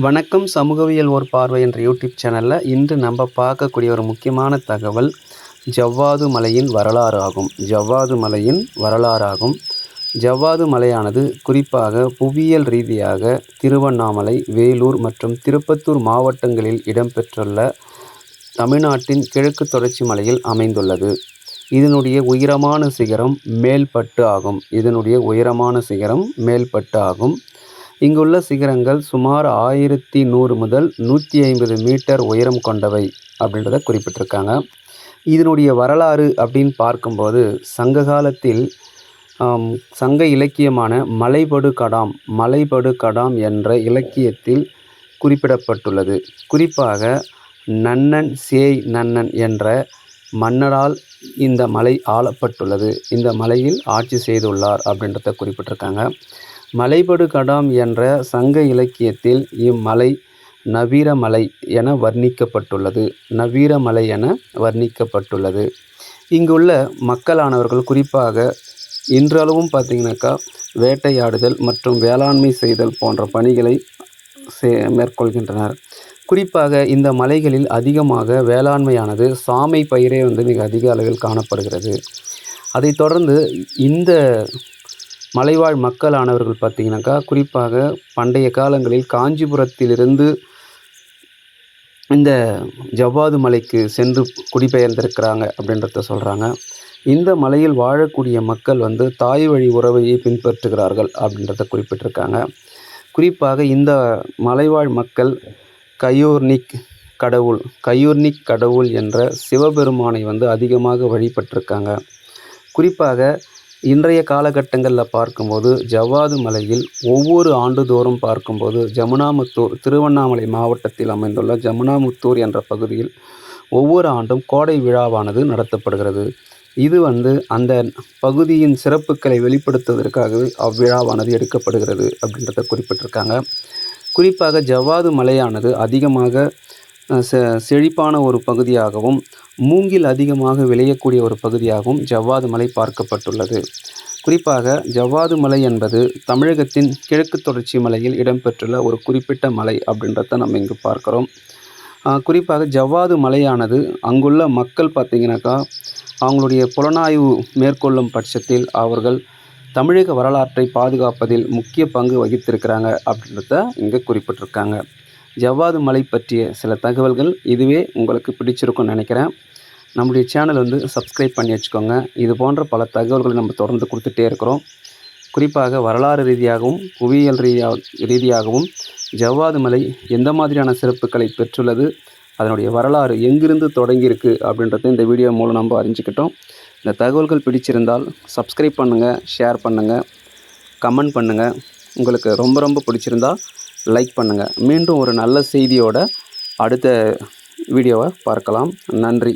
வணக்கம் சமூகவியல் ஓர் பார்வை என்ற யூடியூப் சேனலில் இன்று நம்ம பார்க்கக்கூடிய ஒரு முக்கியமான தகவல் ஜவ்வாது மலையின் வரலாறு ஆகும் ஜவ்வாது மலையின் வரலாறாகும். ஜவ்வாது மலையானது குறிப்பாக புவியியல் ரீதியாக திருவண்ணாமலை வேலூர் மற்றும் திருப்பத்தூர் மாவட்டங்களில் இடம்பெற்றுள்ள தமிழ்நாட்டின் கிழக்கு தொடர்ச்சி மலையில் அமைந்துள்ளது. இதனுடைய உயரமான சிகரம் மேல்பட்டு ஆகும். இதனுடைய உயரமான சிகரம் மேல்பட்டு ஆகும். இங்குள்ள சிகரங்கள் சுமார் ஆயிரத்தி நூறு முதல் நூற்றி ஐம்பது மீட்டர் உயரம் கொண்டவை அப்படின்றத குறிப்பிட்டிருக்காங்க. இதனுடைய வரலாறு அப்படின்னு பார்க்கும்போது சங்க காலத்தில் சங்க இலக்கியமான மலைபடு கடாம் மலைபடு கடாம் என்ற இலக்கியத்தில் குறிப்பிடப்பட்டுள்ளது. குறிப்பாக நன்னன் சேய் நன்னன் என்ற மன்னரால் இந்த மலை ஆளப்பட்டுள்ளது. இந்த மலையில் ஆட்சி செய்துள்ளார் அப்படின்றத குறிப்பிட்டிருக்காங்க. மலைபடு கடாம் என்ற சங்க இலக்கியத்தில் இம்மலை நவீரமலை என வர்ணிக்கப்பட்டுள்ளது. நவீரமலை என வர்ணிக்கப்பட்டுள்ளது. இங்குள்ள மக்களானவர்கள் குறிப்பாக இன்றளவும் பார்த்திங்கனாக்கா வேட்டையாடுதல் மற்றும் வேளாண்மை செய்தல் போன்ற பணிகளை மேற்கொள்கின்றனர். குறிப்பாக இந்த மலைகளில் அதிகமாக வேளாண்மையானது சாமை பயிரே வந்து மிக அதிக அளவில் காணப்படுகிறது. அதைத் தொடர்ந்து இந்த மலைவாழ் மக்களானவர்கள் பார்த்திங்கனாக்கா குறிப்பாக பண்டைய காலங்களில் காஞ்சிபுரத்திலிருந்து இந்த ஜவ்வாது மலைக்கு சென்று குடிபெயர்ந்திருக்கிறாங்க அப்படின்றத சொல்கிறாங்க இந்த மலையில் வாழக்கூடிய மக்கள் வந்து தாய் வழி உறவையை பின்பற்றுகிறார்கள் அப்படின்றத குறிப்பிட்டிருக்காங்க. குறிப்பாக இந்த மலைவாழ் மக்கள் கயூர்னிக் கடவுள் கயூர்னிக் கடவுள் என்ற சிவபெருமானை வந்து அதிகமாக வழிபட்டிருக்காங்க. குறிப்பாக இன்றைய காலகட்டங்களில் பார்க்கும்போது ஜவ்வாது மலையில் ஒவ்வொரு ஆண்டுதோறும் பார்க்கும்போது ஜமுனாமுத்தூர் திருவண்ணாமலை மாவட்டத்தில் அமைந்துள்ள ஜமுனாமுத்தூர் என்ற பகுதியில் ஒவ்வொரு ஆண்டும் கோடை விழாவானது நடத்தப்படுகிறது. இது வந்து அந்த பகுதியின் சிறப்புகளை வெளிப்படுத்துவதற்காகவே அவ்விழாவானது எடுக்கப்படுகிறது அப்படின்றத குறிப்பிட்டிருக்காங்க. குறிப்பாக ஜவ்வாது மலையானது அதிகமாக செ- செழிப்பான ஒரு பகுதியாகவும் மூங்கில் அதிகமாக விளையக்கூடிய ஒரு பகுதியாகவும் ஜவ்வாது மலை பார்க்கப்பட்டுள்ளது. குறிப்பாக ஜவ்வாது மலை என்பது தமிழகத்தின் கிழக்கு தொடர்ச்சி மலையில் இடம்பெற்றுள்ள ஒரு குறிப்பிட்ட மலை அப்படின்றத நம்ம இங்கு பார்க்குறோம். குறிப்பாக ஜவ்வாது மலையானது அங்குள்ள மக்கள் பார்த்திங்கனாக்கா அவங்களுடைய புலனாய்வு மேற்கொள்ளும் பட்சத்தில் அவர்கள் தமிழக வரலாற்றை பாதுகாப்பதில் முக்கிய பங்கு வகித்திருக்கிறாங்க அப்படின்றத இங்கே குறிப்பிட்டிருக்காங்க. ஜவ்வாது மலை பற்றிய சில தகவல்கள் இதுவே உங்களுக்கு பிடிச்சிருக்கும்னு நினைக்கிறேன். நம்முடைய சேனல் வந்து சப்ஸ்கிரைப் பண்ணி வச்சுக்கோங்க. இது போன்ற பல தகவல்களை நம்ம தொடர்ந்து கொடுத்துட்டே இருக்கிறோம். குறிப்பாக வரலாறு ரீதியாகவும் புவியியல் ரீதியாக ரீதியாகவும் ஜவ்வாது மலை எந்த மாதிரியான சிறப்புகளை பெற்றுள்ளது அதனுடைய வரலாறு எங்கிருந்து தொடங்கியிருக்கு அப்படின்றத இந்த வீடியோ மூலம் நம்ம அறிஞ்சுக்கிட்டோம். இந்த தகவல்கள் பிடிச்சிருந்தால் சப்ஸ்கிரைப் பண்ணுங்கள் ஷேர் பண்ணுங்கள் கமெண்ட் பண்ணுங்கள் உங்களுக்கு ரொம்ப ரொம்ப பிடிச்சிருந்தால் லைக் பண்ணுங்கள் மீண்டும் ஒரு நல்ல செய்தியோட அடுத்த வீடியோவை பார்க்கலாம். நன்றி.